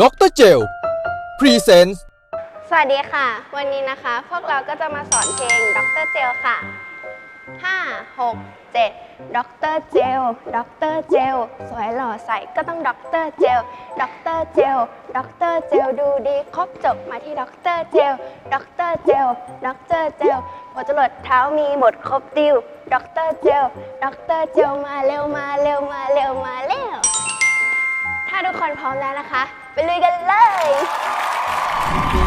ดรเจลพรีเซนส์สวัสดีค่ะ วันนี้นะคะ พวกเราก็จะมาสอนเพลงดรเจลค่ะ 5 6 7ดรเจลดรเจลสวยหล่อใสก็ต้องดรเจลดรเจลดรเจลดูดีครบจบมาที่ดรเจลดรเจลดรเจลหัวจรดเท้ามีหมดครบดิวดรเจลดรเจลมาเร็วมาเร็วมาเร็วมาเร็ว คนพร้อมแล้วนะคะ ไปลุยกันเลย